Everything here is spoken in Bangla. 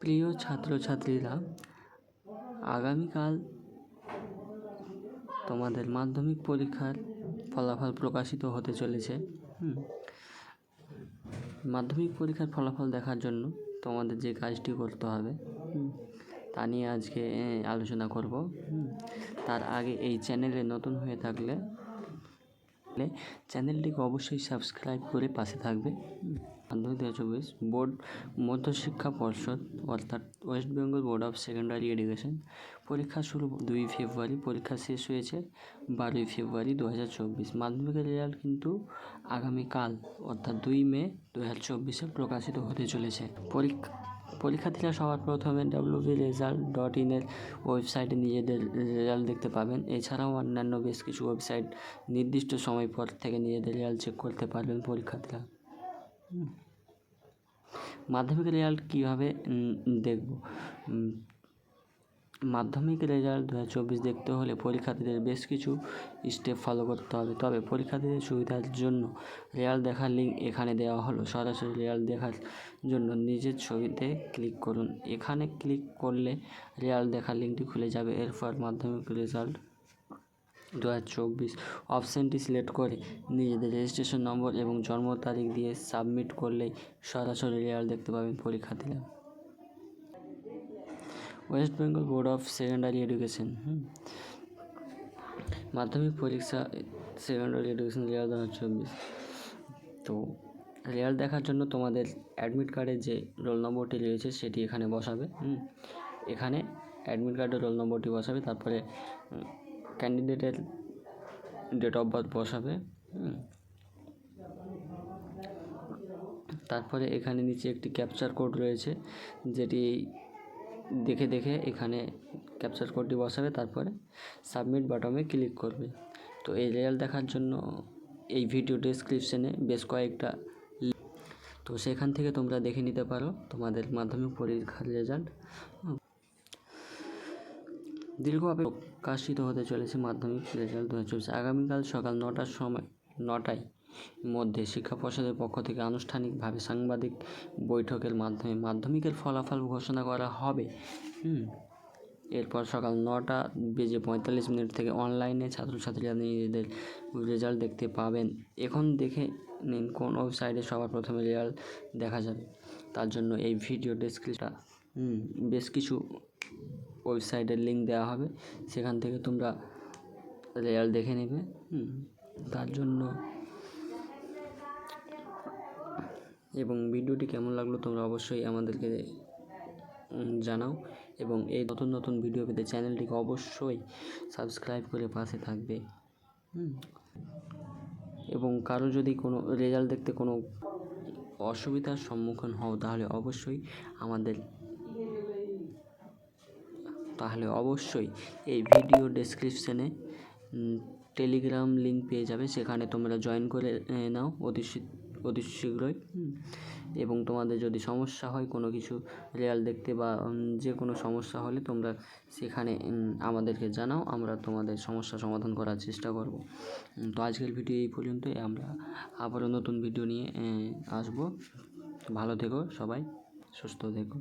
প্রিয় ছাত্রছাত্রীরা, আগামীকাল তোমাদের মাধ্যমিক পরীক্ষার ফলাফল প্রকাশিত হতে চলেছে। মাধ্যমিক পরীক্ষার ফলাফল দেখার জন্য তোমাদের যে কাজটি করতে হবে তা নিয়ে আজকে আলোচনা করব। তার আগে এই চ্যানেলে নতুন হয়ে থাকলে চ্যানেলটিকে অবশ্যই সাবস্ক্রাইব করে পাশে থাকবে। মাধ্যমিক দু চব্বিশ, বোর্ড মধ্যশিক্ষা পর্ষদ অর্থাৎ West Bengal board of secondary education. পরীক্ষা শুরু দুই ফেব্রুয়ারি, পরীক্ষা শেষ হয়েছে বারোই ফেব্রুয়ারি দু হাজার চব্বিশ। মাধ্যমিকের রেজাল্ট কিন্তু আগামীকাল, অর্থাৎ দুই মে দু হাজার চব্বিশে প্রকাশিত হতে চলেছে। পরীক্ষা পরীক্ষার্থীরা সবার প্রথমে ডাব্লিউবি রেজাল্ট ডট ইনের ওয়েবসাইটে নিজেদের রেজাল্ট দেখতে পাবেন এছাড়াও অন্যান্য বেশ কিছু ওয়েবসাইট নির্দিষ্ট সময় পর থেকে নিজেদের রেজাল্ট চেক করতে পারবেন পরীক্ষার্থীরা। মাধ্যমিক রেজাল্ট কীভাবে দেখব মাধ্যমিক রেজাল্ট দু হাজার চব্বিশ দেখতে হলে পরীক্ষার্থীদের বেশ কিছু স্টেপ ফলো করতে হবে। তবে পরীক্ষার্থীদের সুবিধার জন্য রেজাল্ট দেখার লিঙ্ক এখানে দেওয়া হলো। সরাসরি রেজাল্ট দেখার জন্য নিজের ছবিতে ক্লিক করুন। এখানে ক্লিক করলে রেজাল্ট দেখার লিঙ্কটি খুলে যাবে। এরপর মাধ্যমিক রেজাল্ট দু হাজার চব্বিশ অপশানটি সিলেক্ট করে নিজেদের রেজিস্ট্রেশন নম্বর এবং জন্ম তারিখ দিয়ে সাবমিট করলেই সরাসরি রেজাল্ট দেখতে পাবেন পরীক্ষার্থীরা। West Bengal board of secondary education Madhyamik পরীক্ষা সেকেন্ডারি এডুকেশন দু হাজার চব্বিশ। তো রেজাল্ট দেখার জন্য তোমাদের অ্যাডমিট কার্ডে যে রোল নম্বরটি রয়েছে সেটি এখানে বসাবে এখানে অ্যাডমিট কার্ডের রোল নম্বরটি বসাবে, তারপরে ক্যান্ডিডেটের ডেট অফ বার্থ বসাবে তারপরে এখানে নিচে একটি ক্যাপচার কোড রয়েছে, যেটি দেখে দেখে এখানে ক্যাপচার কোডটি বসাবে, তারপরে সাবমিট বাটনে ক্লিক করবে। তো এই রেজাল্ট দেখার জন্য এই ভিডিও ডেসক্রিপশনে বেশ কয়েকটা তো সেখান থেকে তোমরা দেখে নিতে পারো তোমাদের মাধ্যমিক পরীক্ষার রেজাল্ট দীর্ঘভাবে প্রকাশিত হতে চলেছে মাধ্যমিক রেজাল্ট দু হাজার চব্বিশ। আগামীকাল সকাল নটার সময়, নটায় মধ্যে শিক্ষা পর্ষদের পক্ষ থেকে আনুষ্ঠানিকভাবে সাংবাদিক বৈঠকের মাধ্যমে মাধ্যমিকের ফলাফল ঘোষণা করা হবে। হুম। এরপর সকাল নটা বেজে পঁয়তাল্লিশ মিনিট থেকে অনলাইনে ছাত্রছাত্রীরা নিজেদের রেজাল্ট দেখতে পাবেন। এখন দেখে নিন কোন ওয়েবসাইটে সবার প্রথমে রেজাল্ট দেখা যাবে। তার জন্য এই ভিডিও ডেসক্রিপটা হুম, বেশ কিছু ওয়েবসাইটের লিঙ্ক দেওয়া হবে। সেখান থেকে তোমরা রেজাল্ট দেখে নেবে। তার জন্য এবং ভিডিওটি কেমন লাগল তোমরা অবশ্যই আমাদেরকে জানাও। এবং এই নতুন নতুন ভিডিও পেতে চ্যানেলটিকে অবশ্যই সাবস্ক্রাইব করে পাশে থাকবে। এবং কারও যদি কোনো রেজাল্ট দেখতে কোনো অসুবিধার সম্মুখীন হও, তাহলে অবশ্যই আমাদের, তাহলে অবশ্যই এই ভিডিও ডেসক্রিপশানে টেলিগ্রাম লিঙ্ক পেয়ে যাবে। সেখানে তোমরা জয়েন করে নাও। অতি অতি শীঘ্রই। এবং তোমাদের যদি সমস্যা হয় কোনো কিছু রেজাল্ট দেখতে বা যে কোনো সমস্যা হলে তোমরা সেখানে আমাদেরকে জানাও আমরা তোমাদের সমস্যা সমাধান করার চেষ্টা করব। তো আজকের ভিডিও এই পর্যন্তই। আমরা আবারও নতুন ভিডিও নিয়ে আসব আসব। ভালো থেকো সবাই সুস্থ থেকো।